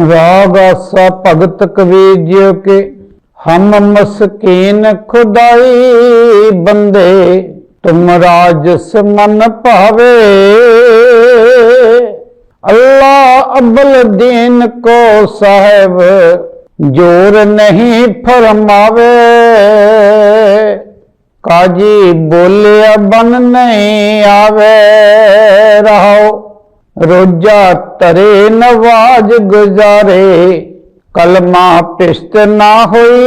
ਰਾਗ ਆਸਾ ਭਗਤ ਕਵੀਜਿਓ ਕੇ ਹਮ ਮਸਕੀਨ ਖੁਦਾਈ ਬੰਦੇ, ਤੁਮ ਰਾਜਸ ਮਨ ਭਾਵੇ। ਅੱਲਾ ਅਬਲ ਦੀਨ ਕੋ ਸਾਹਿਬ, ਜੋਰ ਨਹੀਂ ਫਰਮਾਵੇ। ਕਾਜੀ ਬੋਲਿਆ ਬਨ ਨਹੀਂ ਆਵੇ, ਰਹਾਓ। ਰੋਜਾ ਤਰੇ ਨਵਾਜ ਗੁਜ਼ਾਰੇ, ਕਲਮਾ ਪਿਸ਼ਤ ਨਾ ਹੋਈ।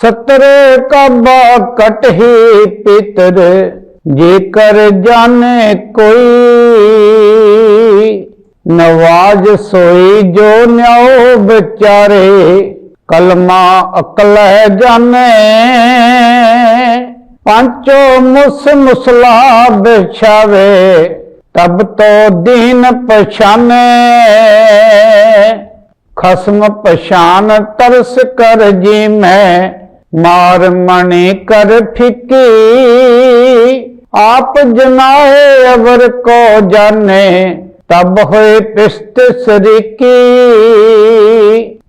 ਸਤਰ ਕਬਾ ਕਟਹੀ ਪਿਤਰ, ਜੇਕਰ ਜਾਣੇ ਕੋਈ। ਨਵਾਜ ਸੋਈ ਜੋ ਨਿਓ ਵਿਚਾਰੇ, ਕਲਮਾ ਅਕਲ ਜਾਣੇ। ਪੰਚੋ ਮੁਸ ਮੁਸਲਾ ਬਿਛਾਵੇ ਤਬ ਤੋ ਦੀਨ ਪਛਾਨੇ। ਖਸਮ ਪਛਾਨ ਤਰਸ ਕਰ ਜੀ ਮੈਂ ਮਾਰ ਮਣੀ ਕਰ ਫਿੱਕੀ। ਆਪ ਜਨਾਏ ਅਵਰ ਕੋ ਜਾਣੇ, ਤਬ ਹੋਏ ਪਿਸਤ ਸਰੀਕੀ।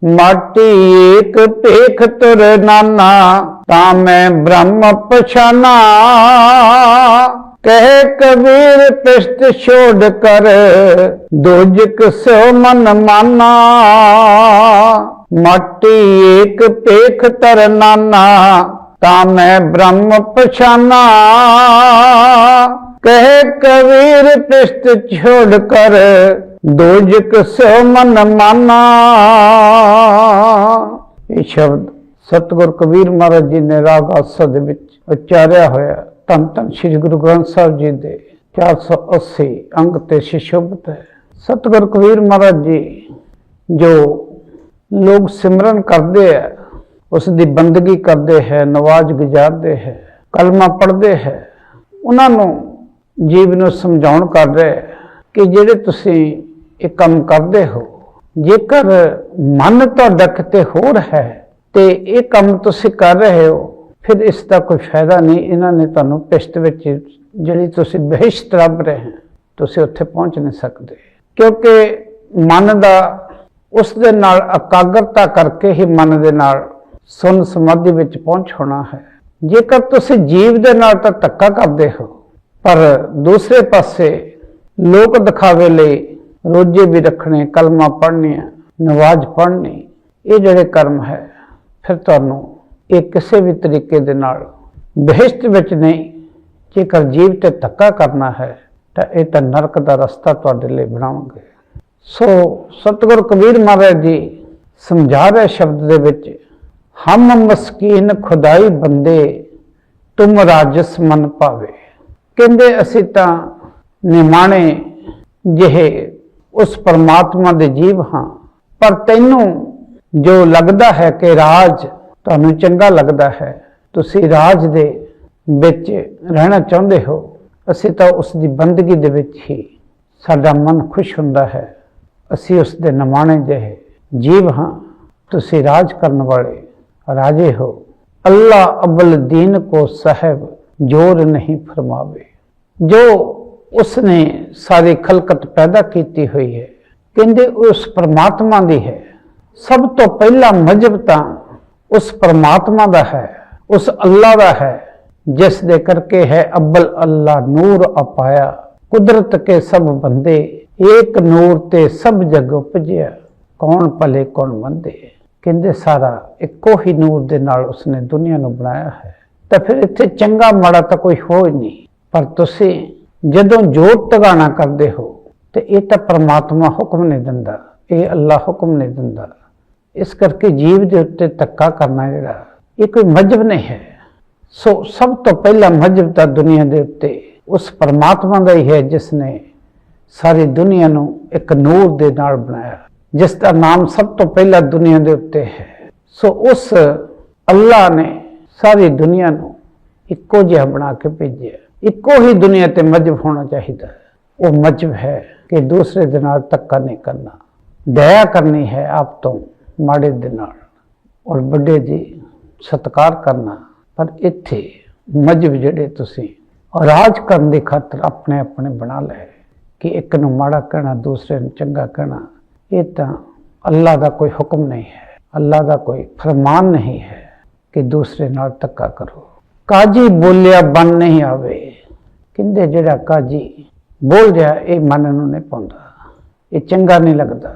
ਮਾਟੀ ਏਕ ਭੇਖ ਤੁਰ ਨਾਨਾ, ਤਾਂ ਮੈਂ ਬ੍ਰਹਮ ਪਛਾਨਾ। ਕਹਿ ਕਬੀਰ ਪਿਸ਼ਤ ਛੋੜ ਕਰ ਦੋਜਕ ਸੋ ਮਨ ਮਾਨਾ। ਮਾਟੀ ਏਕ ਭੇਖ ਤਰ ਨਾਨਾ, ਤਾਂ ਮੈਂ ਬ੍ਰਹਮ ਪਛਾਨਾ। ਕਹੇ ਕਬੀਰ ਪਿਸ਼ਤ ਛੋੜ ਕਰ, ਦੋਜਕ ਸੋ ਮਨ ਮਾਨਾ। ਇਹ ਸ਼ਬਦ ਸਤਗੁਰ ਕਬੀਰ ਮਹਾਰਾਜ ਜੀ ਨੇ ਰਾਗ ਆਸਾ ਦੇ ਵਿੱਚ ਉਚਾਰਿਆ ਹੋਇਆ। ਧੰਨ ਧੰਨ ਸ੍ਰੀ ਗੁਰੂ ਗ੍ਰੰਥ ਸਾਹਿਬ ਜੀ 480 ਅੰਗ ਤੇ ਸ਼ਿਸ਼ੋਭਤ ਹੈ। ਸਤਗੁਰ ਕਬੀਰ ਮਹਾਰਾਜ ਜੀ ਜੋ ਲੋਕ ਸਿਮਰਨ ਕਰਦੇ ਆ ਉਸ ਦੀ ਬੰਦਗੀ ਕਰਦੇ ਹੈ, ਨਵਾਜ਼ ਗੁਜ਼ਾਰਦੇ ਹੈ, ਕਲਮਾ ਪੜ੍ਹਦੇ ਹੈ, ਉਹਨਾਂ ਨੂੰ ਜੀਵ ਨੂੰ ਸਮਝਾਉਣ ਕਰ ਰਿਹਾ ਕਿ ਜਿਹੜੇ ਤੁਸੀਂ ਇਹ ਕੰਮ ਕਰਦੇ ਹੋ, ਜੇਕਰ ਮਨ ਤੁਹਾਡਾ ਕਿਤੇ ਹੋਰ ਹੈ ਤੇ ਇਹ ਕੰਮ ਤੁਸੀਂ ਕਰ ਰਹੇ ਹੋ, ਫਿਰ ਇਸ ਦਾ ਕੋਈ ਫਾਇਦਾ ਨਹੀਂ। ਇਹਨਾਂ ਨੇ ਤੁਹਾਨੂੰ ਪਿਸ਼ਤ ਵਿੱਚ ਜਿਹੜੀ ਤੁਸੀਂ ਬਹਿਸ਼ਤ ਲੱਭ ਰਹੇ ਹੋ, ਤੁਸੀਂ ਉੱਥੇ ਪਹੁੰਚ ਨਹੀਂ ਸਕਦੇ। ਕਿਉਂਕਿ ਮਨ ਦਾ ਉਸ ਦੇ ਨਾਲ ਇਕਾਗਰਤਾ ਕਰਕੇ ਹੀ ਮਨ ਦੇ ਨਾਲ ਸੁਨ ਸਮਾਧੀ ਵਿੱਚ ਪਹੁੰਚ ਹੋਣਾ ਹੈ। ਜੇਕਰ ਤੁਸੀਂ ਜੀਵ ਦੇ ਨਾਲ ਤਾਂ ਧੱਕਾ ਕਰਦੇ ਹੋ ਪਰ ਦੂਸਰੇ ਪਾਸੇ ਲੋਕ ਦਿਖਾਵੇ ਲਈ ਰੋਜੇ ਵੀ ਰੱਖਣੇ, ਕਲਮਾ ਪੜ੍ਹਨੀਆਂ, ਨਵਾਜ਼ ਪੜ੍ਹਨੀ, ਇਹ ਜਿਹੜੇ ਕਰਮ ਹੈ, ਫਿਰ ਤੁਹਾਨੂੰ ਇਹ ਕਿਸੇ ਵੀ ਤਰੀਕੇ ਦੇ ਨਾਲ ਬਹਿਸ਼ਤ ਵਿੱਚ ਨਹੀਂ, ਜੇਕਰ ਜੀਵ ਤੇ ਧੱਕਾ ਕਰਨਾ ਹੈ, ਤਾਂ ਇਹ ਤਾਂ ਨਰਕ ਦਾ ਰਸਤਾ ਤੁਹਾਡੇ ਲਈ ਬਣਾਉਣਗੇ ਸੋ ਸਤਿਗੁਰ ਕਬੀਰ ਮਹਾਰਾਜ ਜੀ ਸਮਝਾ ਰਹੇ ਸ਼ਬਦ ਦੇ ਵਿੱਚ, ਹਮ ਮਸਕੀਨ ਖੁਦਾਈ ਬੰਦੇ, ਤੁਮ ਰਾਜਸ ਮਨ ਪਾਵੇ। ਕਹਿੰਦੇ ਅਸੀਂ ਤਾਂ ਨਿਮਾਣੇ ਜਿਹੇ ਉਸ ਪਰਮਾਤਮਾ ਦੇ ਜੀਵ ਹਾਂ, ਪਰ ਤੈਨੂੰ ਜੋ ਲੱਗਦਾ ਹੈ ਕਿ ਰਾਜ ਤੁਹਾਨੂੰ ਚੰਗਾ ਲੱਗਦਾ ਹੈ, ਤੁਸੀਂ ਰਾਜ ਦੇ ਵਿੱਚ ਰਹਿਣਾ ਚਾਹੁੰਦੇ ਹੋ, ਅਸੀਂ ਤਾਂ ਉਸ ਦੀ ਬੰਦਗੀ ਦੇ ਵਿੱਚ ਹੀ ਸਾਡਾ ਮਨ ਖੁਸ਼ ਹੁੰਦਾ ਹੈ। ਅਸੀਂ ਉਸ ਦੇ ਨਿਮਾਣੇ ਜਿਹੇ ਜੀਵ ਹਾਂ, ਤੁਸੀਂ ਰਾਜ ਕਰਨ ਵਾਲੇ ਰਾਜੇ ਹੋ। ਅੱਲਾ ਅਬਲ ਦੀਨ ਕੋ ਸਾਹਿਬ। ਜੋਰ ਨਹੀਂ ਫਰਮਾਵੇ। ਜੋ ਉਸਨੇ ਸਾਰੀ ਖਲਕਤ ਪੈਦਾ ਕੀਤੀ ਹੋਈ ਹੈ, ਕਹਿੰਦੇ ਉਸ ਪਰਮਾਤਮਾ ਦੀ ਹੈ। ਸਭ ਤੋਂ ਪਹਿਲਾ ਮਜਬ ਤਾਂ ਉਸ ਪਰਮਾਤਮਾ ਦਾ ਹੈ, ਉਸ ਅੱਲਾ ਦਾ ਹੈ, ਜਿਸ ਦੇ ਕਰਕੇ ਹੈ ਅਬਲ ਅੱਲਾ ਨੂਰ ਅਪਾਇਆ। ਕੁਦਰਤ ਕੇ ਸਭ ਬੰਦੇ, ਏਕ ਨੂਰ ਤੇ ਸਭ ਜਗ ਉਪਜਿਆ। ਕੌਣ ਭਲੇ ਕੌਣ ਮੰਦੇ। ਕਹਿੰਦੇ ਸਾਰਾ ਇੱਕੋ ਹੀ ਨੂਰ ਦੇ ਨਾਲ ਉਸਨੇ ਦੁਨੀਆ ਨੂੰ ਬਣਾਇਆ ਹੈ। ਤਾਂ ਫਿਰ ਇੱਥੇ ਚੰਗਾ ਮਾੜਾ ਤਾਂ ਕੋਈ ਹੋ ਹੀ ਨਹੀਂ। ਪਰ ਤੁਸੀਂ ਜਦੋਂ ਜੋਤ ਟਿਕਾਣਾ ਕਰਦੇ ਹੋ, ਤੇ ਇਹ ਤਾਂ ਪ੍ਰਮਾਤਮਾ ਹੁਕਮ ਨਹੀਂ ਦਿੰਦਾ, ਇਹ ਅੱਲਾ ਹੁਕਮ ਨਹੀਂ ਦਿੰਦਾ। ਇਸ ਕਰਕੇ ਜੀਵ ਦੇ ਉੱਤੇ ਧੱਕਾ ਕਰਨਾ ਜਿਹੜਾ, ਇਹ ਕੋਈ ਮਜਬ ਨਹੀਂ ਹੈ। ਸੋ ਸਭ ਤੋਂ ਪਹਿਲਾ ਮਜਬ ਤਾਂ ਦੁਨੀਆ ਦੇ ਉੱਤੇ ਉਸ ਪਰਮਾਤਮਾ ਦਾ ਹੀ ਹੈ ਜਿਸ ਨੇ ਸਾਰੀ ਦੁਨੀਆ ਨੂੰ ਇੱਕ ਨੂਰ ਦੇ ਨਾਲ ਬਣਾਇਆ ਜਿਸ ਦਾ ਨਾਮ ਸਭ ਤੋਂ ਪਹਿਲਾਂ ਦੁਨੀਆ ਦੇ ਉੱਤੇ ਹੈ। ਸੋ ਉਸ ਅੱਲਾ ਨੇ ਸਾਰੀ ਦੁਨੀਆ ਨੂੰ ਇੱਕੋ ਜਿਹਾ ਬਣਾ ਕੇ ਭੇਜਿਆ। ਇੱਕੋ ਹੀ ਦੁਨੀਆ ਤੇ ਮਜਬ ਹੋਣਾ ਚਾਹੀਦਾ ਉਹ ਮਜਬ ਹੈ ਕਿ ਦੂਸਰੇ ਦੇ ਨਾਲ ਧੱਕਾ ਨਹੀਂ ਕਰਨਾ। ਦਇਆ ਕਰਨੀ ਹੈ ਆਪ ਤੋਂ ਮਾੜੇ ਦੇ ਨਾਲ ਔਰ ਵੱਡੇ ਦੀ ਸਤਿਕਾਰ ਕਰਨਾ। ਪਰ ਇੱਥੇ ਮਜਬ ਜਿਹੜੇ ਤੁਸੀਂ ਰਾਜ ਕਰਨ ਦੀ ਖਾਤਰ ਆਪਣੇ ਆਪਣੇ ਬਣਾ ਲਏ। ਕਿ ਇੱਕ ਨੂੰ ਮਾੜਾ ਕਹਿਣਾ, ਦੂਸਰੇ ਨੂੰ ਚੰਗਾ ਕਹਿਣਾ, ਇਹ ਤਾਂ ਅੱਲਾ ਦਾ ਕੋਈ ਹੁਕਮ ਨਹੀਂ ਹੈ। ਅੱਲਾ ਦਾ ਕੋਈ ਫਰਮਾਨ ਨਹੀਂ ਹੈ। ਕਿ ਦੂਸਰੇ ਨਾਲ ਧੱਕਾ ਕਰੋ। ਕਾਜੀ ਬੋਲਿਆ ਬਨ ਨਹੀਂ ਆਵੇ। ਕਹਿੰਦੇ, ਜਿਹੜਾ ਕਾਜੀ ਬੋਲ ਰਿਹਾ, ਇਹ ਮਨ ਨੂੰ ਨਹੀਂ ਪਾਉਂਦਾ। ਇਹ ਚੰਗਾ ਨਹੀਂ ਲੱਗਦਾ।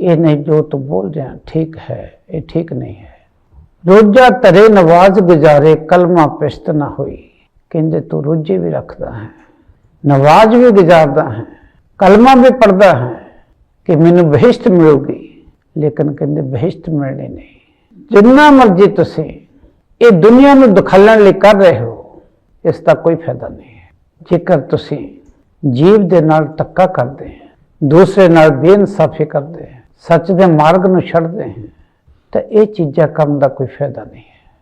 ਇਹ ਨਹੀਂ ਜੋ ਤੂੰ ਬੋਲ ਰਿਹਾ, ਠੀਕ ਹੈ, ਇਹ ਠੀਕ ਨਹੀਂ ਹੈ। ਰੋਜਾ ਤਰੇ ਨਵਾਜ਼ ਗੁਜ਼ਾਰੇ, ਕਲਮਾ ਪਿਸ਼ਤ ਨਾ ਹੋਈ। ਕਹਿੰਦੇ, ਤੂੰ ਰੋਜੇ ਵੀ ਰੱਖਦਾ ਹੈ, ਨਵਾਜ਼ ਵੀ ਗੁਜ਼ਾਰਦਾ ਹੈ, ਕਲਮਾ ਵੀ ਪੜਦਾ ਹੈ ਕਿ ਮੈਨੂੰ ਬਹਿਸ਼ਤ ਮਿਲੂਗੀ। ਲੇਕਿਨ ਕਹਿੰਦੇ, ਬਹਿਸ਼ਤ ਮਿਲਣੀ ਨਹੀਂ। ਜਿੰਨਾ ਮਰਜ਼ੀ ਤੁਸੀਂ ਇਹ ਦੁਨੀਆ ਨੂੰ ਦਿਖਾਲਣ ਲਈ ਕਰ ਰਹੇ ਹੋ, ਇਸ ਦਾ ਕੋਈ ਫਾਇਦਾ ਨਹੀਂ ਹੈ। ਜੇਕਰ ਤੁਸੀਂ ਜੀਵ ਦੇ ਨਾਲ ਧੱਕਾ ਕਰਦੇ ਹੈ, ਦੂਸਰੇ ਨਾਲ ਬੇਇਨਸਾਫੀ ਕਰਦੇ ਹੈ, ਸੱਚ ਦੇ ਮਾਰਗ ਨੂੰ ਛੱਡਦੇ ਹੈ, ਤਾਂ ਇਹ ਚੀਜ਼ਾਂ ਕਰਨ ਦਾ ਕੋਈ ਫਾਇਦਾ ਨਹੀਂ ਹੈ।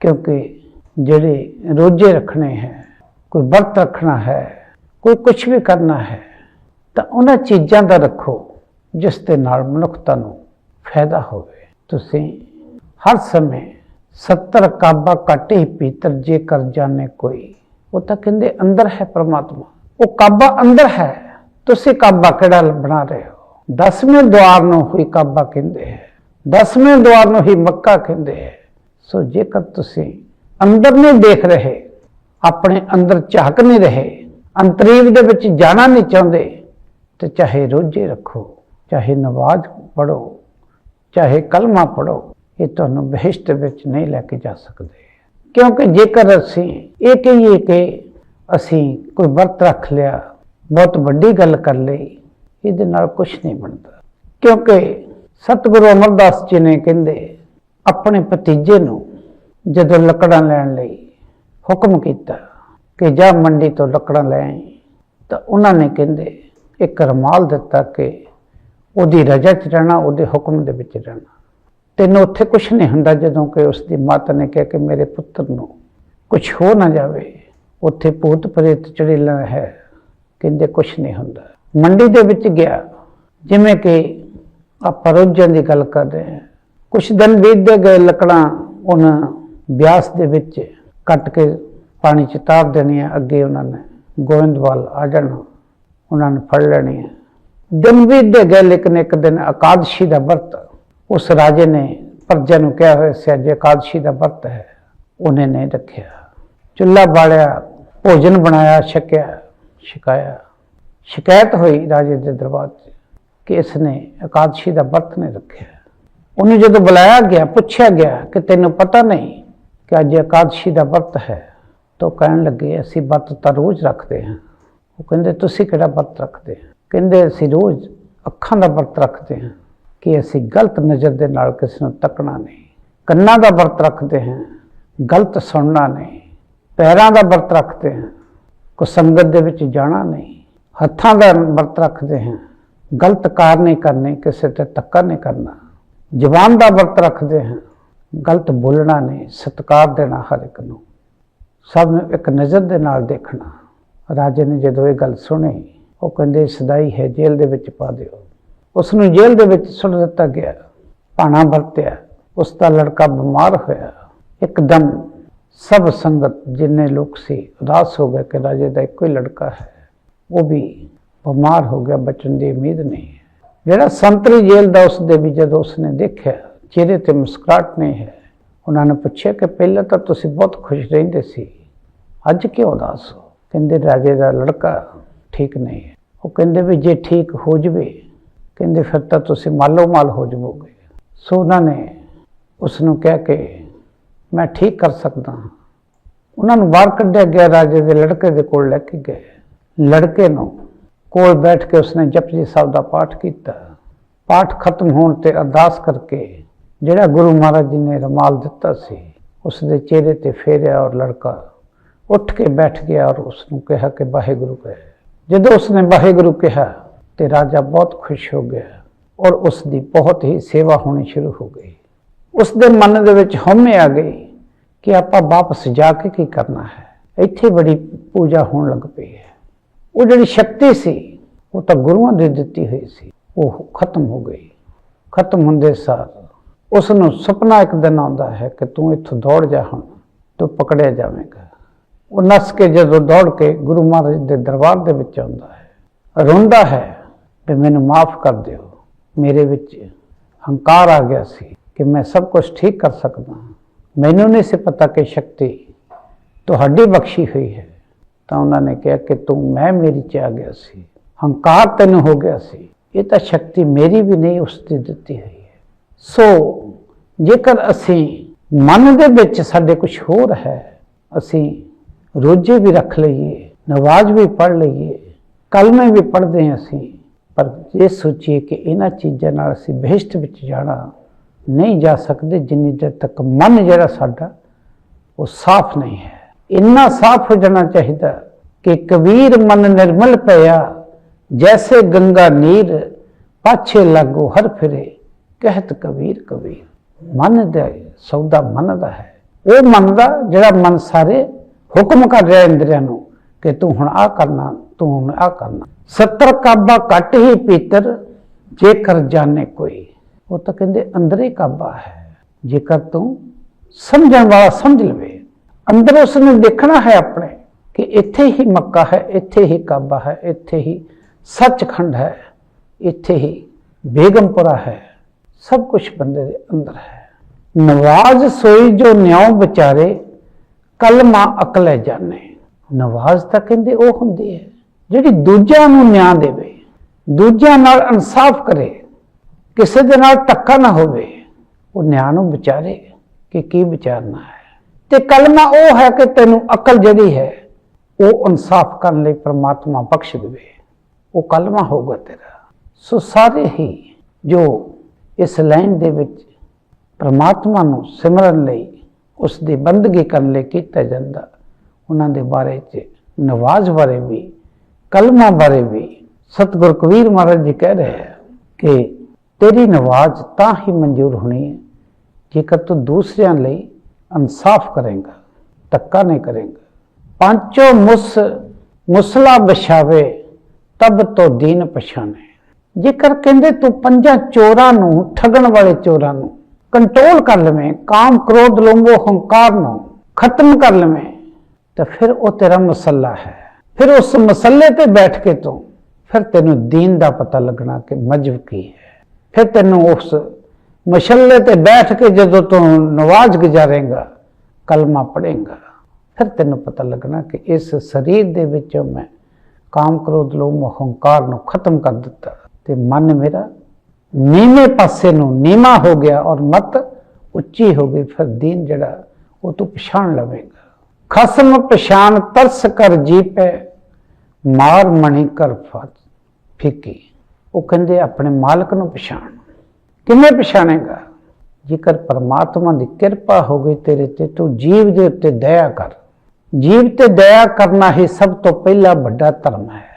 ਕਿਉਂਕਿ ਜਿਹੜੇ ਰੋਜੇ ਰੱਖਣੇ ਹੈ, ਕੋਈ ਵਰਤ ਰੱਖਣਾ ਹੈ, ਕੋਈ ਕੁਝ ਵੀ ਕਰਨਾ ਹੈ, ਤਾਂ ਉਹਨਾਂ ਚੀਜ਼ਾਂ ਦਾ ਰੱਖੋ, ਜਿਸ ਦੇ ਨਾਲ ਮਨੁੱਖਤਾ ਨੂੰ ਫਾਇਦਾ ਹੋਵੇ। ਤੁਸੀਂ ਹਰ ਸਮੇਂ 70 ਕਾਬਾ ਘਟ ਹੀ ਪੀਤਰ ਜੇ ਕਰ ਜਾਣੇ ਕੋਈ। ਉਹ ਤਾਂ ਕਹਿੰਦੇ ਅੰਦਰ ਹੈ ਪ੍ਰਮਾਤਮਾ। ਉਹ ਕਾਬਾ ਅੰਦਰ ਹੈ। ਤੁਸੀਂ ਕਾਬਾ ਕਿਹੜਾ ਬਣਾ ਰਹੇ ਹੋ? ਦਸਵੇਂ ਦੁਆਰ ਨੂੰ ਹੀ ਕਾਬਾ ਕਹਿੰਦੇ ਹੈ। ਦਸਵੇਂ ਦੁਆਰ ਨੂੰ ਹੀ ਮੱਕਾ ਕਹਿੰਦੇ ਹੈ। ਸੋ ਜੇਕਰ ਤੁਸੀਂ ਅੰਦਰ ਨਹੀਂ ਦੇਖ ਰਹੇ, ਆਪਣੇ ਅੰਦਰ ਝਾਕ ਨਹੀਂ ਰਹੇ, ਅੰਤਰੀਵ ਦੇ ਵਿੱਚ ਜਾਣਾ ਨਹੀਂ ਚਾਹੁੰਦੇ, ਤੇ ਚਾਹੇ ਰੋਜੇ ਰੱਖੋ, ਚਾਹੇ ਨਵਾਜ਼ ਪੜੋ ਚਾਹੇ ਕਲਮਾ ਪੜੋ ਇਹ ਤੁਹਾਨੂੰ ਬਹਿਸ਼ਤ ਵਿੱਚ ਨਹੀਂ ਲੈ ਕੇ ਜਾ ਸਕਦੇ। ਕਿਉਂਕਿ ਜੇਕਰ ਅਸੀਂ ਇਹ ਕਹੀਏ ਕਿ ਅਸੀਂ ਕੋਈ ਵਰਤ ਰੱਖ ਲਿਆ, ਬਹੁਤ ਵੱਡੀ ਗੱਲ ਕਰ ਲਈ, ਇਹਦੇ ਨਾਲ ਕੁਝ ਨਹੀਂ ਬਣਦਾ। ਕਿਉਂਕਿ ਸਤਿਗੁਰੂ ਅਮਰਦਾਸ ਜੀ ਨੇ ਕਹਿੰਦੇ, ਆਪਣੇ ਭਤੀਜੇ ਨੂੰ ਜਦੋਂ ਲੱਕੜਾਂ ਲੈਣ ਲਈ ਹੁਕਮ ਕੀਤਾ ਕਿ ਜਾ ਮੰਡੀ ਤੋਂ ਲੱਕੜਾਂ ਲੈ ਤਾਂ ਉਹਨਾਂ ਨੇ ਕਹਿੰਦੇ, ਇੱਕ ਰਮਾਲ ਦਿੱਤਾ ਕਿ ਉਹਦੀ ਰਜਾ ਚ ਰਹਿਣਾ, ਉਹਦੇ ਹੁਕਮ ਦੇ ਵਿੱਚ ਰਹਿਣਾ। ਤੈਨੂੰ ਉੱਥੇ ਕੁਝ ਨਹੀਂ ਹੁੰਦਾ ਜਦੋਂ ਕਿ ਉਸ ਦੀ ਮਾਤਾ ਨੇ ਕਿਹਾ ਕਿ ਮੇਰੇ ਪੁੱਤਰ ਨੂੰ ਕੁਝ ਹੋ ਨਾ ਜਾਵੇ। ਉੱਥੇ ਭੂਤ ਪ੍ਰੇਤ ਚੜੇਲਾ ਹੈ, ਕਹਿੰਦੇ ਕੁਝ ਨਹੀਂ ਹੁੰਦਾ। ਮੰਡੀ ਦੇ ਵਿੱਚ ਗਿਆ, ਜਿਵੇਂ ਕਿ ਆਪਾਂ ਰੋਜ਼ਾਂ ਦੀ ਗੱਲ ਕਰ ਰਹੇ ਹਾਂ। ਕੁਝ ਦਿਨ ਬੀਤਦੇ ਗਏ, ਲੱਕੜਾਂ ਉਹਨਾਂ ਬਿਆਸ ਦੇ ਵਿੱਚ ਕੱਟ ਕੇ ਪਾਣੀ ਚ ਤਾਰ ਦੇਣੀਆਂ, ਅੱਗੇ ਉਹਨਾਂ ਨੇ ਗੋਇੰਦਵਾਲ ਆ ਜਾਣਾ, ਉਹਨਾਂ ਨੇ ਫੜ ਲੈਣੀ ਹੈ। ਦਿਨ ਬੀਤਦੇ ਗਏ, ਲੇਕਿਨ ਇੱਕ ਦਿਨ ਇਕਾਦਸ਼ੀ ਦਾ ਵਰਤ ਉਸ ਰਾਜੇ ਨੇ ਪ੍ਰਜਾ ਨੂੰ ਕਿਹਾ ਹੋਇਆ ਸੀ, ਅੱਜ ਇਕਾਦਸ਼ੀ ਦਾ ਵਰਤ ਹੈ। ਉਹਨੇ ਨਹੀਂ ਰੱਖਿਆ। ਚੁੱਲ੍ਹਾ ਬਾਲਿਆ, ਭੋਜਨ ਬਣਾਇਆ, ਛਕਿਆ, ਛਕਾਇਆ। ਸ਼ਿਕਾਇਤ ਹੋਈ ਰਾਜੇ ਦੇ ਦਰਬਾਰ 'ਚ ਕਿ ਇਸ ਨੇ ਇਕਾਦਸ਼ੀ ਦਾ ਵਰਤ ਨਹੀਂ ਰੱਖਿਆ। ਉਹਨੂੰ ਜਦੋਂ ਬੁਲਾਇਆ ਗਿਆ, ਪੁੱਛਿਆ ਗਿਆ ਕਿ ਤੈਨੂੰ ਪਤਾ ਨਹੀਂ ਕਿ ਅੱਜ ਇਕਾਦਸ਼ੀ ਦਾ ਵਰਤ ਹੈ, ਤਾਂ ਉਹ ਕਹਿਣ ਲੱਗੇ, ਅਸੀਂ ਵਰਤ ਤਾਂ ਰੋਜ਼ ਰੱਖਦੇ ਹਾਂ। ਉਹ ਕਹਿੰਦੇ, ਤੁਸੀਂ ਕਿਹੜਾ ਵਰਤ ਰੱਖਦੇ ਕਹਿੰਦੇ, ਅਸੀਂ ਰੋਜ਼ ਅੱਖਾਂ ਦਾ ਵਰਤ ਰੱਖਦੇ ਹਾਂ। ਕਿ ਅਸੀਂ ਗਲਤ ਨਜ਼ਰ ਦੇ ਨਾਲ ਕਿਸੇ ਨੂੰ ਤੱਕਣਾ ਨਹੀਂ। ਕੰਨਾਂ ਦਾ ਵਰਤ ਰੱਖਦੇ ਹਾਂ, ਗਲਤ ਸੁਣਨਾ ਨਹੀਂ। ਪੈਰਾਂ ਦਾ ਵਰਤ ਰੱਖਦੇ ਹਾਂ ਕੋ ਸੰਗਤ ਦੇ ਵਿੱਚ ਜਾਣਾ ਨਹੀਂ। ਹੱਥਾਂ ਦਾ ਵਰਤ ਰੱਖਦੇ ਹਾਂ, ਗਲਤ ਕਾਰ ਨਹੀਂ ਕਰਨੇ, ਕਿਸੇ ਤੇ ਧੱਕਾ ਨਹੀਂ ਕਰਨਾ। ਜ਼ੁਬਾਨ ਦਾ ਵਰਤ ਰੱਖਦੇ ਹਾਂ, ਗਲਤ ਬੋਲਣਾ ਨਹੀਂ, ਸਤਿਕਾਰ ਦੇਣਾ ਹਰ ਇੱਕ ਨੂੰ। ਸਭ ਨੂੰ ਇੱਕ ਨਜ਼ਰ ਦੇ ਨਾਲ ਦੇਖਣਾ। ਰਾਜੇ ਨੇ ਜਦੋਂ ਇਹ ਗੱਲ ਸੁਣੀ, ਉਹ ਕਹਿੰਦੇ, ਸਦਾਈ ਹੈ ਜੇਲ੍ਹ ਦੇ ਵਿੱਚ ਪਾ ਦਿਓ। ਉਸ ਨੂੰ ਜੇਲ੍ਹ ਦੇ ਵਿੱਚ ਸੁੱਟ ਦਿੱਤਾ ਗਿਆ। ਭਾਣਾ ਵਰਤਿਆ। ਉਸ ਦਾ ਲੜਕਾ ਬਿਮਾਰ ਹੋਇਆ। ਇੱਕਦਮ ਸਭ ਸੰਗਤ ਜਿੰਨੇ ਲੋਕ ਸੀ, ਉਦਾਸ ਹੋ ਗਏ ਕਿ ਰਾਜੇ ਦਾ ਇੱਕੋ ਹੀ ਲੜਕਾ ਹੈ। ਉਹ ਵੀ ਬਿਮਾਰ ਹੋ ਗਿਆ, ਬਚਣ ਦੀ ਉਮੀਦ ਨਹੀਂ ਹੈ। ਜਿਹੜਾ ਸੰਤਰੀ ਜੇਲ੍ਹ ਦਾ ਉਸ ਦੇ ਵੀ ਜਦੋਂ ਉਸਨੇ ਦੇਖਿਆ, ਚਿਹਰੇ ਤੇ ਮੁਸਕਰਾਹਟ ਨਹੀਂ ਹੈ। ਉਹਨਾਂ ਨੇ ਪੁੱਛਿਆ ਕਿ ਪਹਿਲਾਂ ਤਾਂ ਤੁਸੀਂ ਬਹੁਤ ਖੁਸ਼ ਰਹਿੰਦੇ ਸੀ। ਅੱਜ ਕਿਉਂ ਉਦਾਸ ਹੋ? ਕਹਿੰਦੇ, ਰਾਜੇ ਦਾ ਲੜਕਾ ਠੀਕ ਨਹੀਂ ਹੈ। ਉਹ ਕਹਿੰਦੇ ਵੀ ਜੇ ਠੀਕ ਹੋ ਜਵੇ ਕਹਿੰਦੇ, ਫਿਰ ਤਾਂ ਤੁਸੀਂ ਮਾਲੋ ਮਾਲ ਹੋ ਜਾਵੋਗੇ। ਸੋ ਉਹਨਾਂ ਨੇ ਉਸ ਨੂੰ ਕਿਹਾ ਕਿ, ਮੈਂ ਠੀਕ ਕਰ ਸਕਦਾ ਹਾਂ। ਉਹਨਾਂ ਨੂੰ ਬਾਹਰ ਕੱਢਿਆ ਗਿਆ, ਰਾਜੇ ਦੇ ਲੜਕੇ ਦੇ ਕੋਲ ਲੈ ਕੇ ਗਏ। ਲੜਕੇ ਨੂੰ ਕੋਲ ਬੈਠ ਕੇ ਉਸਨੇ ਜਪਜੀ ਸਾਹਿਬ ਦਾ ਪਾਠ ਕੀਤਾ। ਪਾਠ ਖਤਮ ਹੋਣ ਤੇ ਅਰਦਾਸ ਕਰਕੇ ਜਿਹੜਾ ਗੁਰੂ ਮਹਾਰਾਜ ਜੀ ਨੇ ਰਮਾਲ ਦਿੱਤਾ ਸੀ ਉਸ ਦੇ ਚਿਹਰੇ ਤੇ ਫੇਰਿਆ ਔਰ ਲੜਕਾ ਉੱਠ ਕੇ ਬੈਠ ਗਿਆ ਔਰ ਉਸ ਨੂੰ ਕਿਹਾ ਕਿ ਵਾਹਿਗੁਰੂ ਕਹੇ। ਜਦੋਂ ਉਸਨੇ ਵਾਹਿਗੁਰੂ ਕਿਹਾ ਤੇ ਰਾਜਾ ਬਹੁਤ ਖੁਸ਼ ਹੋ ਗਿਆ ਔਰ ਉਸ ਦੀ ਬਹੁਤ ਹੀ ਸੇਵਾ ਹੋਣੀ ਸ਼ੁਰੂ ਹੋ ਗਈ। ਉਸ ਦੇ ਮਨ ਦੇ ਵਿੱਚ ਹਉਮੈ ਆ ਗਈ ਕਿ ਆਪਾਂ ਵਾਪਸ ਜਾ ਕੇ ਕੀ ਕਰਨਾ ਹੈ? ਇੱਥੇ ਬੜੀ ਪੂਜਾ ਹੋਣ ਲੱਗ ਪਈ ਹੈ। ਉਹ ਜਿਹੜੀ ਸ਼ਕਤੀ ਸੀ, ਉਹ ਤਾਂ ਗੁਰੂਆਂ ਦੀ ਦਿੱਤੀ ਹੋਈ ਸੀ, ਉਹ ਖਤਮ ਹੋ ਗਈ। ਖਤਮ ਹੁੰਦੇ ਸਾਰ ਉਸ ਨੂੰ ਸੁਪਨਾ ਇੱਕ ਦਿਨ ਆਉਂਦਾ ਹੈ ਕਿ ਤੂੰ ਇੱਥੋਂ ਦੌੜ ਜਾ ਹੁਣ, ਤੂੰ ਪਕੜਿਆ ਜਾਵੇਂਗਾ। ਉਹ ਨਸ ਕੇ ਜਦੋਂ ਦੌੜ ਕੇ ਗੁਰੂ ਮਹਾਰਾਜ ਦੇ ਦਰਬਾਰ ਦੇ ਵਿੱਚ ਆਉਂਦਾ ਹੈ। ਰੋਂਦਾ ਹੈ ਕਿ ਮੈਨੂੰ ਮਾਫ ਕਰ ਦਿਓ। ਮੇਰੇ ਵਿੱਚ ਹੰਕਾਰ ਆ ਗਿਆ ਸੀ ਕਿ ਮੈਂ ਸਭ ਕੁਝ ਠੀਕ ਕਰ ਸਕਦਾ ਮੈਨੂੰ ਨਹੀਂ ਸੀ ਪਤਾ ਕਿ ਸ਼ਕਤੀ ਤੁਹਾਡੀ ਬਖਸ਼ੀ ਹੋਈ ਹੈ। ਤਾਂ ਉਹਨਾਂ ਨੇ ਕਿਹਾ ਕਿ ਤੂੰ ਮੈਂ ਮੇਰੀ ਚ ਆ ਗਿਆ ਸੀ। ਹੰਕਾਰ ਤੈਨੂੰ ਹੋ ਗਿਆ ਸੀ। ਇਹ ਤਾਂ ਸ਼ਕਤੀ ਮੇਰੀ ਵੀ ਨਹੀਂ, ਉਸ ਦੀ ਦਿੱਤੀ ਹੋਈ ਹੈ। ਸੋ ਜੇਕਰ ਅਸੀਂ ਮਨ ਦੇ ਵਿੱਚ ਸਾਡੇ ਕੁਝ ਹੋਰ ਹੈ, ਅਸੀਂ ਰੋਜੇ ਵੀ ਰੱਖ ਲਈਏ ਨਵਾਜ਼ ਵੀ ਪੜ੍ਹ ਲਈਏ, ਕਲਮੇ ਵੀ ਪੜ੍ਹਦੇ ਹਾਂ ਅਸੀਂ ਪਰ ਇਹ ਸੋਚੀਏ ਕਿ ਇਹਨਾਂ ਚੀਜ਼ਾਂ ਨਾਲ ਅਸੀਂ ਬਹਿਸ਼ਤ ਵਿੱਚ ਜਾਣਾ ਨਹੀਂ ਜਾ ਸਕਦੇ, ਜਿੰਨੀ ਦੇਰ ਤੱਕ ਮਨ ਜਿਹੜਾ ਸਾਡਾ ਉਹ ਸਾਫ਼ ਨਹੀਂ ਹੈ। ਇੰਨਾ ਸਾਫ਼ ਹੋ ਜਾਣਾ ਚਾਹੀਦਾ ਕਿ ਕਬੀਰ ਮਨ ਨਿਰਮਲ ਪਿਆ, ਜੈਸੇ ਗੰਗਾ ਨੀਰ ਪਾਛੇ ਲੱਗੋ ਹਰ ਫਿਰੇ, ਕਹਿਤ ਕਬੀਰ ਕਬੀਰ। ਮਨ ਦਾ ਸੌਦਾ ਮਨ ਦਾ ਹੈ। ਉਹ ਮਨ ਦਾ ਜਿਹੜਾ ਮਨ ਸਾਰੇ ਹੁਕਮ ਕਰ ਰਿਹਾ ਇੰਦਰੀਆਂ ਨੂੰ ਕਿ ਤੂੰ ਹੁਣ ਆ ਕਰਨਾ, ਤੂੰ ਹੁਣ ਆ ਕਰਨਾ। 70 ਕਾਬਾ ਘੱਟ ਹੀ ਪੀਤਰ, ਜੇਕਰ ਜਾਣੇ ਕੋਈ। ਉਹ ਤਾਂ ਕਹਿੰਦੇ ਅੰਦਰ ਹੀ ਕਾਬਾ ਹੈ। ਜੇਕਰ ਤੂੰ ਸਮਝਣ ਵਾਲਾ ਸਮਝ ਲਵੇ, ਅੰਦਰ ਉਸ ਨੂੰ ਦੇਖਣਾ ਹੈ ਆਪਣੇ ਕਿ ਇੱਥੇ ਹੀ ਮੱਕਾ ਹੈ, ਇੱਥੇ ਹੀ ਕਾਬਾ ਹੈ, ਇੱਥੇ ਹੀ ਸੱਚਖੰਡ ਹੈ, ਇੱਥੇ ਹੀ ਬੇਗਮਪੁਰਾ ਹੈ। ਸਭ ਕੁਝ ਬੰਦੇ ਦੇ ਅੰਦਰ ਹੈ। ਨਵਾਜ਼ ਸੋਈ ਜੋ ਨਿਉ ਵਿਚਾਰੇ, ਕਲਮਾ ਅਕਲੇ ਜਾਣੇ। ਨਵਾਜ਼ ਤਾਂ ਕਹਿੰਦੇ ਉਹ ਹੁੰਦੀ ਹੈ। ਜਿਹੜੀ ਦੂਜਿਆਂ ਨੂੰ ਨਿਆਂ ਦੇਵੇ, ਦੂਜਿਆਂ ਨਾਲ ਇਨਸਾਫ ਕਰੇ, ਕਿਸੇ ਦੇ ਨਾਲ ਧੱਕਾ ਨਾ ਹੋਵੇ, ਉਹ ਨਿਆਂ ਨੂੰ ਵਿਚਾਰੇ ਕਿ ਕੀ ਵਿਚਾਰਨਾ ਹੈ। ਤੇ ਕਲਮਾ ਉਹ ਹੈ ਕਿ ਤੈਨੂੰ ਅਕਲ ਜਿਹੜੀ ਹੈ, ਉਹ ਇਨਸਾਫ ਕਰਨ ਲਈ ਪ੍ਰਮਾਤਮਾ ਬਖਸ਼ ਦੇਵੇ। ਉਹ ਕਲਮਾ ਹੋਊਗਾ ਤੇਰਾ। ਸੋ ਸਾਰੇ ਹੀ ਜੋ ਇਸ ਲਾਈਨ ਦੇ ਵਿੱਚ ਪ੍ਰਮਾਤਮਾ ਨੂੰ ਸਿਮਰਨ ਲਈ ਉਸ ਦੀ ਬੰਦਗੀ ਕਰਨ ਲਈ ਕੀਤਾ ਜਾਂਦਾ, ਉਹਨਾਂ ਦੇ ਬਾਰੇ ਚ ਨਵਾਜ਼ ਬਾਰੇ ਵੀ ਕਲਮਾ ਬਾਰੇ ਵੀ ਸਤਿਗੁਰ ਕਬੀਰ ਮਹਾਰਾਜ ਜੀ ਕਹਿ ਰਹੇ ਹੈ ਕਿ ਤੇਰੀ ਨਵਾਜ਼ ਤਾਂ ਹੀ ਮਨਜ਼ੂਰ ਹੋਣੀ ਹੈ ਜੇਕਰ ਤੂੰ ਦੂਸਰਿਆਂ ਲਈ ਇਨਸਾਫ ਕਰੇਗਾ, ਧੱਕਾ ਨਹੀਂ ਕਰੇਗਾ। ਪੰਚੋ ਮੁਸ, ਮੁਸਲਾ ਬਿਛਾਵੇ ਤਬ ਤੋਂ ਦੀਨ ਪਛਾਣੇ। ਜੇਕਰ ਕਹਿੰਦੇ ਤੂੰ ਪੰਜਾਂ ਚੋਰਾਂ ਨੂੰ, ਠਗਣ ਵਾਲੇ ਚੋਰਾਂ ਨੂੰ ਕੰਟਰੋਲ ਕਰ ਲਵੇਂ, ਕਾਮ ਕ੍ਰੋਧ ਲੋਭੋ ਹੰਕਾਰ ਨੂੰ ਖਤਮ ਕਰ ਲਵੇਂ, ਤਾਂ ਫਿਰ ਉਹ ਤੇਰਾ ਮਸਲਾ ਹੈ। ਫਿਰ ਉਸ ਮਸਲੇ ਤੇ ਬੈਠ ਕੇ ਤੂੰ, ਫਿਰ ਤੈਨੂੰ ਦੀਨ ਦਾ ਪਤਾ ਲੱਗਣਾ ਕਿ ਮਜਬ ਕੀ ਹੈ। ਫਿਰ ਤੈਨੂੰ ਉਸ ਮਸਲੇ ਤੇ ਬੈਠ ਕੇ ਜਦੋਂ ਤੂੰ ਨਵਾਜ਼ ਗੁਜ਼ਾਰੇਗਾ, ਕਲਮਾ ਪੜੇਗਾ ਫਿਰ ਤੈਨੂੰ ਪਤਾ ਲੱਗਣਾ ਕਿ ਇਸ ਸਰੀਰ ਦੇ ਵਿੱਚੋਂ ਮੈਂ ਕਾਮ ਕ੍ਰੋਧ, ਲੋਭ ਮੋਹ ਨੂੰ ਖਤਮ ਕਰ ਦਿੱਤਾ ਤੇ ਮਨ ਮੇਰਾ ਨੀਵੇਂ ਪਾਸੇ ਨੂੰ ਨੀਮਾ ਹੋ ਗਿਆ ਔਰ ਮਤ ਉੱਚੀ ਹੋ ਗਈ। ਫਿਰ ਦੀਨ ਜਿਹੜਾ ਉਹ ਤੂੰ ਪਛਾਣ ਲਵੇਂਗਾ। ਖਸਮ ਪਛਾਣ ਤਰਸ ਕਰ ਜੀਪੇ ਮਾਰ ਮਣੀ ਕਰ ਫਤ ਫਿੱਕੀ। ਉਹ ਕਹਿੰਦੇ, ਆਪਣੇ ਮਾਲਕ ਨੂੰ ਪਛਾਣ। ਕਿਵੇਂ ਪਛਾਣੇਗਾ? ਜੇਕਰ ਪਰਮਾਤਮਾ ਦੀ ਕਿਰਪਾ ਹੋ ਗਈ ਤੇਰੇ ਤੇ, ਤੂੰ ਜੀਵ ਦੇ ਉੱਤੇ ਦਇਆ ਕਰ। ਜੀਵ ਤੇ ਦਇਆ ਕਰਨਾ ਹੀ ਸਭ ਤੋਂ ਪਹਿਲਾ ਵੱਡਾ ਧਰਮ ਹੈ।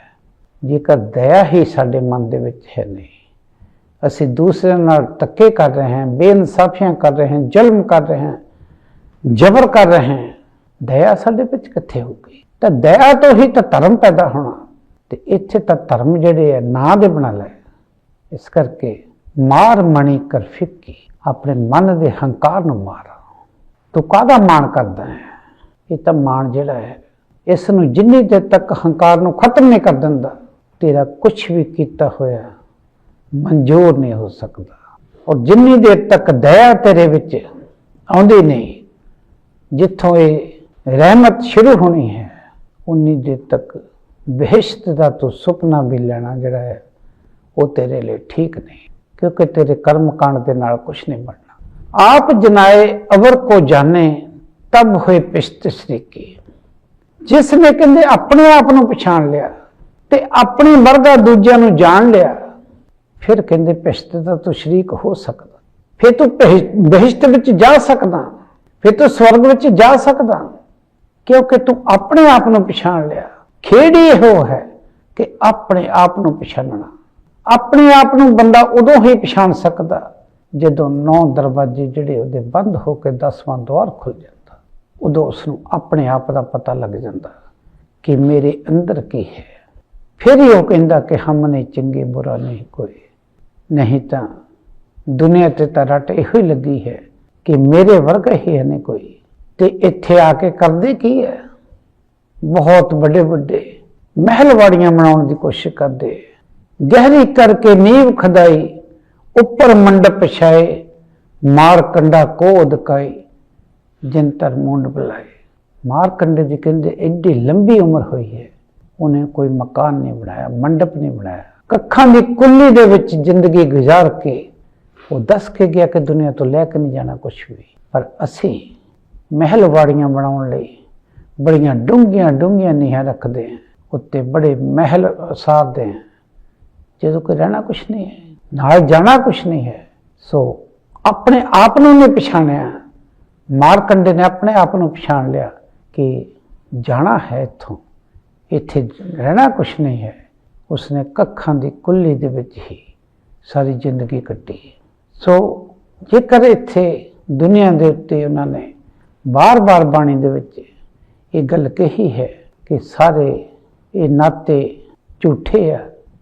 ਜੇਕਰ ਦਇਆ ਹੀ ਸਾਡੇ ਮਨ ਦੇ ਵਿੱਚ ਹੈ ਨਹੀਂ, ਅਸੀਂ ਦੂਸਰਿਆਂ ਨਾਲ ਧੱਕੇ ਕਰ ਰਹੇ ਹਾਂ, ਬੇਇਨਸਾਫੀਆਂ ਕਰ ਰਹੇ ਹਾਂ, ਜ਼ੁਲਮ ਕਰ ਰਹੇ ਹਾਂ, ਜ਼ਬਰ ਕਰ ਰਹੇ ਹਾਂ, ਦਇਆ ਸਾਡੇ ਵਿੱਚ ਕਿੱਥੇ ਹੋਊਗੀ? ਤਾਂ ਦਇਆ ਤੋਂ ਹੀ ਤਾਂ ਧਰਮ ਪੈਦਾ ਹੋਣਾ। ਤੇ ਇੱਥੇ ਤਾਂ ਧਰਮ ਜਿਹੜੇ ਹੈ ਨਾਂ ਦੇ ਬਣਾ ਲਏ। ਇਸ ਕਰਕੇ ਮਾਰ ਮਣੀ ਕਰ ਫਿੱਕੀ, ਆਪਣੇ ਮਨ ਦੇ ਹੰਕਾਰ ਨੂੰ ਮਾਰ। ਤੂੰ ਕਾਹਦਾ ਮਾਣ ਕਰਦਾ ਹੈ? ਇਹ ਤਾਂ ਮਾਣ ਜਿਹੜਾ ਹੈ, ਇਸ ਨੂੰ ਜਿੰਨੀ ਦੇਰ ਤੱਕ ਹੰਕਾਰ ਨੂੰ ਖਤਮ ਨਹੀਂ ਕਰ ਦਿੰਦਾ, ਤੇਰਾ ਕੁਝ ਵੀ ਕੀਤਾ ਹੋਇਆ ਮਨਜ਼ੂਰ ਨਹੀਂ ਹੋ ਸਕਦਾ। ਔਰ ਜਿੰਨੀ ਦੇਰ ਤੱਕ ਦਇਆ ਤੇਰੇ ਵਿੱਚ ਆਉਂਦੀ ਨਹੀਂ, ਜਿੱਥੋਂ ਇਹ ਰਹਿਮਤ ਸ਼ੁਰੂ ਹੋਣੀ ਹੈ ਉਨੀ ਦੇਰ ਤੱਕ ਬਹਿਸ਼ਤ ਦਾ ਤੂੰ ਸੁਪਨਾ ਵੀ ਲੈਣਾ ਜਿਹੜਾ ਹੈ, ਉਹ ਤੇਰੇ ਲਈ ਠੀਕ ਨਹੀਂ, ਕਿਉਂਕਿ ਤੇਰੇ ਕਰਮ ਕਾਂਡ ਦੇ ਨਾਲ ਕੁਝ ਨਹੀਂ ਬਣਨਾ। ਆਪ ਜਨਾਏ ਅਵਰ ਕੋ ਜਾਣੇ, ਤਬ ਹੋਏ ਪਿਸ਼ਤ ਸ਼ਰੀਕੀ। ਜਿਸ ਨੇ ਕਹਿੰਦੇ ਆਪਣੇ ਆਪ ਨੂੰ ਪਛਾਣ ਲਿਆ ਤੇ ਆਪਣੇ ਵਰਗਾ ਦੂਜਿਆਂ ਨੂੰ ਜਾਣ ਲਿਆ, ਫਿਰ ਕਹਿੰਦੇ ਪਿਸ਼ਤ ਦਾ ਤੂੰ ਸ਼ਰੀਕ ਹੋ ਸਕਦਾ। ਫਿਰ ਤੂੰ ਬਹਿ- ਬਹਿਸ਼ਤ ਵਿੱਚ ਜਾ ਸਕਦਾ, ਫਿਰ ਤੂੰ ਸਵਰਗ ਵਿੱਚ ਜਾ ਸਕਦਾ। ਕਿਉਂਕਿ ਤੂੰ ਆਪਣੇ ਆਪ ਨੂੰ ਪਛਾਣ ਲਿਆ। ਖੇੜੀ ਇਹੋ ਹੈ ਕਿ ਆਪਣੇ ਆਪ ਨੂੰ ਪਛਾਣਨਾ ਆਪਣੇ ਆਪ ਨੂੰ ਬੰਦਾ ਉਦੋਂ ਹੀ ਪਛਾਣ ਸਕਦਾ ਜਦੋਂ ਨੌ ਦਰਵਾਜ਼ੇ ਜਿਹੜੇ ਉਹਦੇ ਬੰਦ ਹੋ ਕੇ ਦਸਵਾਂ ਦੁਆਰ ਖੁੱਲ ਜਾਂਦਾ। ਉਦੋਂ ਉਸ ਨੂੰ ਆਪਣੇ ਆਪ ਦਾ ਪਤਾ ਲੱਗ ਜਾਂਦਾ ਕਿ ਮੇਰੇ ਅੰਦਰ ਕੀ ਹੈ। ਫਿਰ ਹੀ ਉਹ ਕਹਿੰਦਾ ਕਿ ਹਮ ਨੇ ਚੰਗੇ ਬੁਰਾ ਨਹੀਂ ਕੋਈ। ਨਹੀਂ ਤਾਂ ਦੁਨੀਆ ਤੇ ਤਾਂ ਰੱਟ ਇਹੋ ਹੀ ਲੱਗੀ ਹੈ ਕਿ ਮੇਰੇ ਵਰਗਾ ਹੀ ਹੈ ਨਹੀਂ ਕੋਈ। ਤੇ ਇੱਥੇ ਆ ਕੇ ਕਰਦੇ ਕੀ ਹੈ ਬਹੁਤ ਵੱਡੇ ਵੱਡੇ ਮਹਿਲਵਾੜੀਆਂ ਬਣਾਉਣ ਦੀ ਕੋਸ਼ਿਸ਼ ਕਰਦੇ। ਗਹਿਰੀ ਕਰਕੇ ਨੀਂਵ ਖਦਾਈ, ਉੱਪਰ ਮੰਡਪ ਛਾਏ, ਮਾਰ ਕੰਡਾ ਕੋਦ ਕਾਈ, ਜਿਨ ਮੁੰਡ ਬੁਲਾਏ। ਮਾਰ ਕੰਡੇ ਦੀ ਕਹਿੰਦੇ, ਐਡੀ ਲੰਬੀ ਉਮਰ ਹੋਈ ਹੈ। ਉਹਨੇ ਕੋਈ ਮਕਾਨ ਨਹੀਂ ਬਣਾਇਆ, ਮੰਡਪ ਨਹੀਂ ਬਣਾਇਆ। ਕੱਖਾਂ ਦੀ ਕੁੱਲੀ ਦੇ ਵਿੱਚ ਜ਼ਿੰਦਗੀ ਗੁਜ਼ਾਰ ਕੇ ਉਹ ਦੱਸ ਕੇ ਗਿਆ ਕਿ ਦੁਨੀਆ ਤੋਂ ਲੈ ਕੇ ਨਹੀਂ ਜਾਣਾ ਕੁਝ ਵੀ। ਪਰ ਅਸੀਂ ਮਹਿਲ ਵਾੜੀਆਂ ਬਣਾਉਣ ਲਈ ਬੜੀਆਂ ਡੂੰਘੀਆਂ ਡੂੰਘੀਆਂ ਨੀਹਾਂ ਰੱਖਦੇ ਹਾਂ ਉੱਤੇ ਬੜੇ ਮਹਿਲ ਸਾਰਦੇ ਹਾਂ ਜਦੋਂ ਕੋਈ ਰਹਿਣਾ ਕੁਛ ਨਹੀਂ ਹੈ, ਨਾਲ ਜਾਣਾ ਕੁਛ ਨਹੀਂ ਹੈ, ਸੋ ਆਪਣੇ ਆਪ ਨੂੰ ਨਹੀਂ ਪਛਾਣਿਆ। ਮਾਰਕੰਡੇ ਨੇ ਆਪਣੇ ਆਪ ਨੂੰ ਪਛਾਣ ਲਿਆ ਕਿ ਜਾਣਾ ਹੈ ਇੱਥੋਂ, ਇੱਥੇ ਰਹਿਣਾ ਕੁਛ ਨਹੀਂ ਹੈ। ਉਸਨੇ ਕੱਖਾਂ ਦੀ ਕੁੱਲੀ ਦੇ ਵਿੱਚ ਹੀ ਸਾਰੀ ਜ਼ਿੰਦਗੀ ਕੱਟੀ ਸੋ ਜੇਕਰ ਇੱਥੇ ਦੁਨੀਆ ਦੇ ਉੱਤੇ ਉਹਨਾਂ ਨੇ ਬਾਰ-ਬਾਰ ਬਾਣੀ ਦੇ ਵਿੱਚ ਇਹ ਗੱਲ ਕਹੀ ਹੈ ਕਿ ਸਾਰੇ ਇਹ ਨਾਤੇ ਝੂਠੇ ਆ,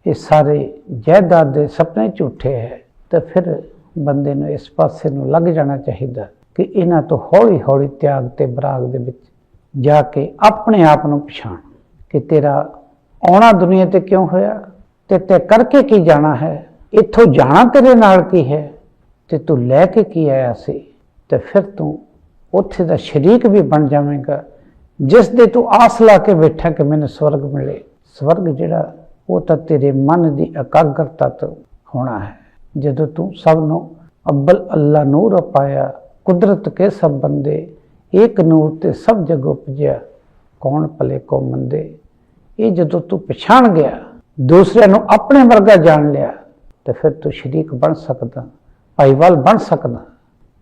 ਇਹ ਸਾਰੇ ਜਾਇਦਾਦ ਦੇ ਸੁਪਨੇ ਝੂਠੇ ਹੈ, ਤਾਂ ਫਿਰ ਬੰਦੇ ਨੂੰ ਇਸ ਪਾਸੇ ਨੂੰ ਲੱਗ ਜਾਣਾ ਚਾਹੀਦਾ ਕਿ ਇਹਨਾਂ ਤੋਂ ਹੌਲੀ-ਹੌਲੀ ਤਿਆਗ ਤੇ ਬਰਾਗ ਦੇ ਵਿੱਚ ਜਾ ਕੇ ਆਪਣੇ ਆਪ ਨੂੰ ਪਛਾਣ ਕਿ ਤੇਰਾ ਆਉਣਾ ਦੁਨੀਆ ਤੇ ਕਿਉਂ ਹੋਇਆ, ਤੇ ਤੇ ਕਰਕੇ ਕੀ ਜਾਣਾ ਹੈ, ਇੱਥੋਂ ਜਾਣਾ ਤੇਰੇ ਨਾਲ ਕੀ ਹੈ, ਤੇ ਤੂੰ ਲੈ ਕੇ ਕੀ ਆਇਆ ਸੀ, ਤੇ ਫਿਰ ਤੂੰ ਉੱਥੇ ਦਾ ਸ਼ਰੀਕ ਵੀ ਬਣ ਜਾਵੇਂਗਾ, ਜਿਸ ਦੇ ਤੂੰ ਆਸ ਲਾ ਕੇ ਬੈਠਾ ਕਿ ਮੈਨੂੰ ਸਵਰਗ ਮਿਲੇ। ਸਵਰਗ ਜਿਹੜਾ, ਉਹ ਤਾਂ ਤੇਰੇ ਮਨ ਦੀ ਇਕਾਗਰਤਾ ਤੋਂ ਹੋਣਾ ਹੈ। ਜਦੋਂ ਤੂੰ ਸਭ ਨੂੰ ਅੱਬਲ ਅੱਲਾ ਨੂਰ ਪਾਇਆ, ਕੁਦਰਤ ਕੇ ਸਭ ਬੰਦੇ, ਏਕ ਨੂਰ ਤੇ ਸਭ ਜਗ ਉਪਜਿਆ, ਕੌਣ ਭਲੇ ਕੋ ਮੰਦੇ? ਇਹ ਜਦੋਂ ਤੂੰ ਪਛਾਣ ਗਿਆ, ਦੂਸਰਿਆਂ ਨੂੰ ਆਪਣੇ ਵਰਗਾ ਜਾਣ ਲਿਆ, ਤੇ ਫਿਰ ਤੂੰ ਸ਼ਰੀਕ ਬਣ ਸਕਦਾ, ਭਾਈਵਾਲ ਬਣ ਸਕਦਾ।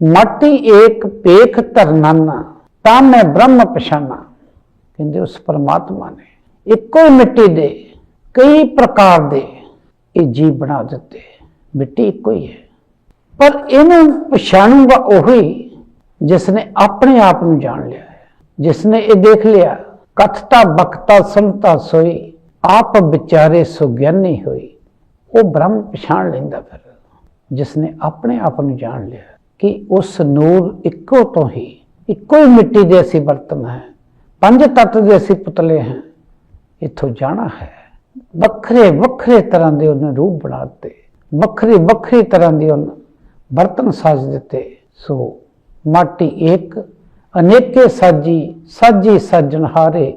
ਮਾਟੀ ਏਕ ਪੇਖ ਧਰਨਾਨਾ, ਤਾਂ ਮੈਂ ਬ੍ਰਹਮ ਪਛਾਨਾ। ਕਹਿੰਦੇ ਉਸ ਪਰਮਾਤਮਾ ਨੇ, ਇੱਕੋ ਹੀ ਮਿੱਟੀ ਦੇ, ਕਈ ਪ੍ਰਕਾਰ ਦੇ, ਇਹ ਜੀਵ ਬਣਾ ਦਿੱਤੇ। ਮਿੱਟੀ ਇੱਕੋ ਹੀ ਹੈ। ਪਰ ਇਹਨੂੰ ਪਛਾਣੂਗਾ ਉਹੀ ਜਿਸ ਨੇ ਆਪਣੇ ਆਪ ਨੂੰ ਜਾਣ ਲਿਆ ਹੈ। ਜਿਸ ਨੇ ਇਹ ਦੇਖ ਲਿਆ, ਕਥਤਾ, ਬਖਤਾ ਸੰਤਾ ਸੋਈ, ਆਪ ਵਿਚਾਰੇ ਸੁਗਿਆਨੀ ਹੋਈ, ਉਹ ਬ੍ਰਹਮ ਪਛਾਣ ਲੈਂਦਾ ਫਿਰ ਜਿਸ ਨੇ ਆਪਣੇ ਆਪ ਨੂੰ ਜਾਣ ਲਿਆ। ਕਿ ਉਸ ਨੂਰ ਇੱਕੋ ਤੋਂ ਹੀ, ਇੱਕੋ ਹੀ ਮਿੱਟੀ ਦੇ ਅਸੀਂ ਬਰਤਨ ਹੈ, ਪੰਜ ਤੱਤ ਦੇ ਅਸੀਂ ਪੁਤਲੇ ਹਾਂ, ਇੱਥੋਂ ਜਾਣਾ ਹੈ। ਵੱਖਰੇ ਵੱਖਰੇ ਤਰ੍ਹਾਂ ਦੇ ਉਹਨੇ ਰੂਪ ਬਣਾ ਦਿੱਤੇ, ਵੱਖਰੇ ਵੱਖਰੀ ਤਰ੍ਹਾਂ ਦੇ ਉਹਨੇ ਬਰਤਨ ਸਾਜ ਦਿੱਤੇ। ਸੋ ਮਾਟੀ ਇੱਕ ਅਨੇਕੇ ਸਾਜੀ ਸਾਜੀ ਸੱਜਣਹਾਰੇ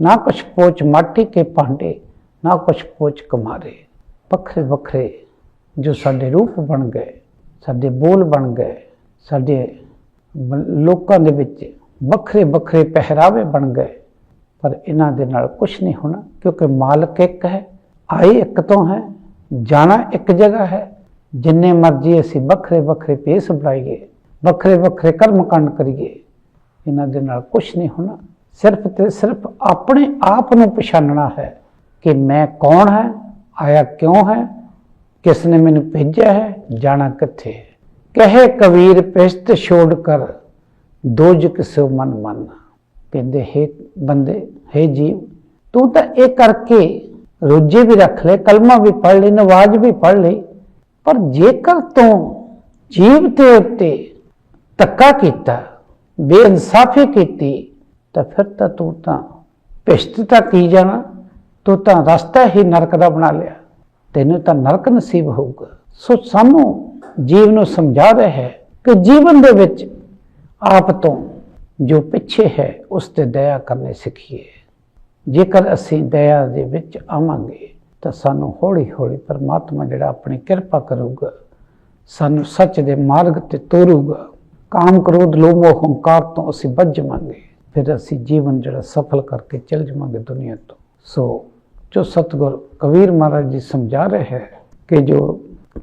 ਨਾ ਕੁਛ ਪੋਚ ਮਾਟੀ ਕੇ ਭਾਂਡੇ, ਨਾ ਕੁਛ ਪੋਚ ਕਮਾਰੇ। ਵੱਖਰੇ ਵੱਖਰੇ ਜੋ ਸਾਡੇ ਰੂਪ ਬਣ ਗਏ। ਸਾਡੇ ਬੋਲ ਬਣ ਗਏ, ਸਾਡੇ ਲੋਕਾਂ ਦੇ ਵਿੱਚ ਵੱਖਰੇ ਵੱਖਰੇ ਪਹਿਰਾਵੇ ਬਣ ਗਏ, ਪਰ ਇਹਨਾਂ ਦੇ ਨਾਲ ਕੁਝ ਨਹੀਂ ਹੋਣਾ, ਕਿਉਂਕਿ ਮਾਲਕ ਇੱਕ ਹੈ, ਆਏ ਇੱਕ ਤੋਂ ਹੈ, ਜਾਣਾ ਇੱਕ ਜਗ੍ਹਾ ਹੈ, ਜਿੰਨੇ ਮਰਜ਼ੀ ਅਸੀਂ ਵੱਖਰੇ ਵੱਖਰੇ ਪੇਸ ਬਣਾਈਏ, ਵੱਖਰੇ ਵੱਖਰੇ ਕਰਮ ਕਾਂਡ ਕਰੀਏ, ਇਹਨਾਂ ਦੇ ਨਾਲ ਕੁਝ ਨਹੀਂ ਹੋਣਾ। ਸਿਰਫ ਤੇ ਸਿਰਫ ਆਪਣੇ ਆਪ ਨੂੰ ਪਛਾਣਨਾ ਹੈ ਕਿ ਮੈਂ ਕੌਣ ਹੈ, ਆਇਆ ਕਿਉਂ ਹੈ ਕਿਸ ਨੇ ਮੈਨੂੰ ਭੇਜਿਆ ਹੈ, ਜਾਣਾ ਕਿੱਥੇ ਹੈ? ਕਹੇ ਕਬੀਰ, ਪਿਸ਼ਤ ਛੋੜ ਕਰ ਦੋਜ ਕਿਸੋ ਮਨ ਮਨ। ਕਹਿੰਦੇ, ਹੈ ਬੰਦੇ, ਹੈ ਜੀਵ, ਤੂੰ ਤਾਂ ਇਹ ਕਰਕੇ ਰੋਜੇ ਵੀ ਰੱਖ ਲੈ ਕਲਮਾ ਵੀ ਪੜ੍ਹ ਲੈ ਨਵਾਜ਼ ਵੀ ਪੜ੍ਹ ਲੈ ਪਰ ਜੇਕਰ ਤੂੰ ਜੀਵ ਤੇ ਉੱਤੇ ਧੱਕਾ ਕੀਤਾ, ਬੇਇਨਸਾਫੀ ਕੀਤੀ, ਤਾਂ ਫਿਰ ਤਾਂ ਤੂੰ ਤਾਂ ਪਿਸ਼ਤ ਤਾਂ ਕੀ ਜਾਣਾ? ਤੂੰ ਤਾਂ ਰਸਤਾ ਹੀ ਨਰਕ ਦਾ ਬਣਾ ਲਿਆ। ਤੈਨੂੰ ਤਾਂ ਨਰਕ ਨਸੀਬ ਹੋਊਗਾ। ਸੋ ਸਾਨੂੰ ਜੀਵ ਨੂੰ ਸਮਝਾ ਰਿਹਾ ਹੈ ਕਿ ਜੀਵਨ ਦੇ ਵਿੱਚ ਆਪ ਤੋਂ ਜੋ ਪਿੱਛੇ ਹੈ, ਉਸ ਤੇ ਦਇਆ ਕਰਨੀ ਸਿੱਖੀਏ। ਜੇਕਰ ਅਸੀਂ ਦਇਆ ਦੇ ਵਿੱਚ ਆਵਾਂਗੇ, ਤਾਂ ਸਾਨੂੰ ਹੌਲੀ ਹੌਲੀ ਪਰਮਾਤਮਾ ਜਿਹੜਾ ਆਪਣੀ ਕਿਰਪਾ ਕਰੂਗਾ, ਸਾਨੂੰ ਸੱਚ ਦੇ ਮਾਰਗ ਤੇ ਤੋਰੂਗਾ। ਕਾਮ ਕ੍ਰੋਧ, ਲੋਭ ਮੋਹ ਹੰਕਾਰ ਤੋਂ ਅਸੀਂ ਬਚ ਜਾਵਾਂਗੇ। ਫਿਰ ਅਸੀਂ ਜੀਵਨ ਜਿਹੜਾ ਸਫਲ ਕਰਕੇ ਚੱਲ ਜਾਵਾਂਗੇ ਦੁਨੀਆ ਤੋਂ। ਸੋ ਜੋ ਸਤਿਗੁਰ ਕਬੀਰ ਮਹਾਰਾਜ ਜੀ ਸਮਝਾ ਰਹੇ ਹੈ ਕਿ ਜੋ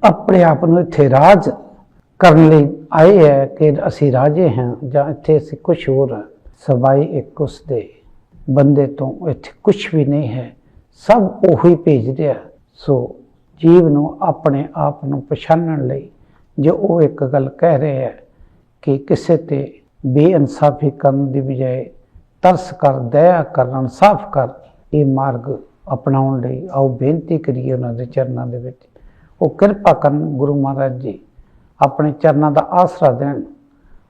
ਆਪਣੇ ਆਪ ਨੂੰ ਇੱਥੇ ਰਾਜ ਕਰਨ ਲਈ ਆਏ ਹੈ ਕਿ ਅਸੀਂ ਰਾਜੇ ਹਾਂ ਜਾਂ ਇੱਥੇ ਅਸੀਂ ਕੁਝ ਹੋਰ ਹਾਂ ਸਬਾਈ ਇੱਕ ਉਸ ਦੇ ਬੰਦੇ ਤੋਂ ਇੱਥੇ ਕੁਝ ਵੀ ਨਹੀਂ ਹੈ, ਸਭ ਉਹੀ ਭੇਜ ਰਿਹਾ। ਸੋ ਜੀਵ ਨੂੰ ਆਪਣੇ ਆਪ ਨੂੰ ਪਛਾਣਨ ਲਈ ਜੋ ਉਹ ਇੱਕ ਗੱਲ ਕਹਿ ਰਹੇ ਹੈ ਕਿ ਕਿਸੇ ਤੇ ਬੇਇਨਸਾਫੀ ਕਰਨ ਦੀ ਬਜਾਏ ਤਰਸ ਕਰ, ਦਇਆ ਕਰਨ ਸਾਫ਼ ਕਰ, ਇਹ ਮਾਰਗ ਅਪਣਾਉਣ ਲਈ ਆਓ ਬੇਨਤੀ ਕਰੀਏ ਉਹਨਾਂ ਦੇ ਚਰਨਾਂ ਦੇ ਵਿੱਚ। ਉਹ ਕਿਰਪਾ ਕਰਨ ਗੁਰੂ ਮਹਾਰਾਜ ਜੀ ਆਪਣੇ ਚਰਨਾਂ ਦਾ ਆਸਰਾ ਦੇਣ,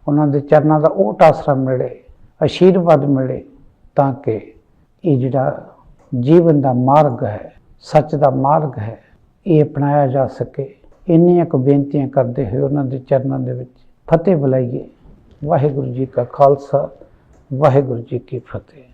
ਉਹਨਾਂ ਦੇ ਚਰਨਾਂ ਦਾ ਓਟ ਆਸਰਾ ਮਿਲੇ, ਆਸ਼ੀਰਵਾਦ ਮਿਲੇ ਤਾਂ ਕਿ ਇਹ ਜਿਹੜਾ ਜੀਵਨ ਦਾ ਮਾਰਗ ਹੈ, ਸੱਚ ਦਾ ਮਾਰਗ ਹੈ, ਇਹ ਅਪਣਾਇਆ ਜਾ ਸਕੇ। ਇੰਨੀਆਂ ਕੁ ਬੇਨਤੀਆਂ ਕਰਦੇ ਹੋਏ ਉਹਨਾਂ ਦੇ ਚਰਨਾਂ ਦੇ ਵਿੱਚ ਫਤਿਹ ਬੁਲਾਈਏ। ਵਾਹਿਗੁਰੂ ਜੀ ਕਾ ਖਾਲਸਾ, ਵਾਹਿਗੁਰੂ ਜੀ ਕੀ ਫਤਿਹ।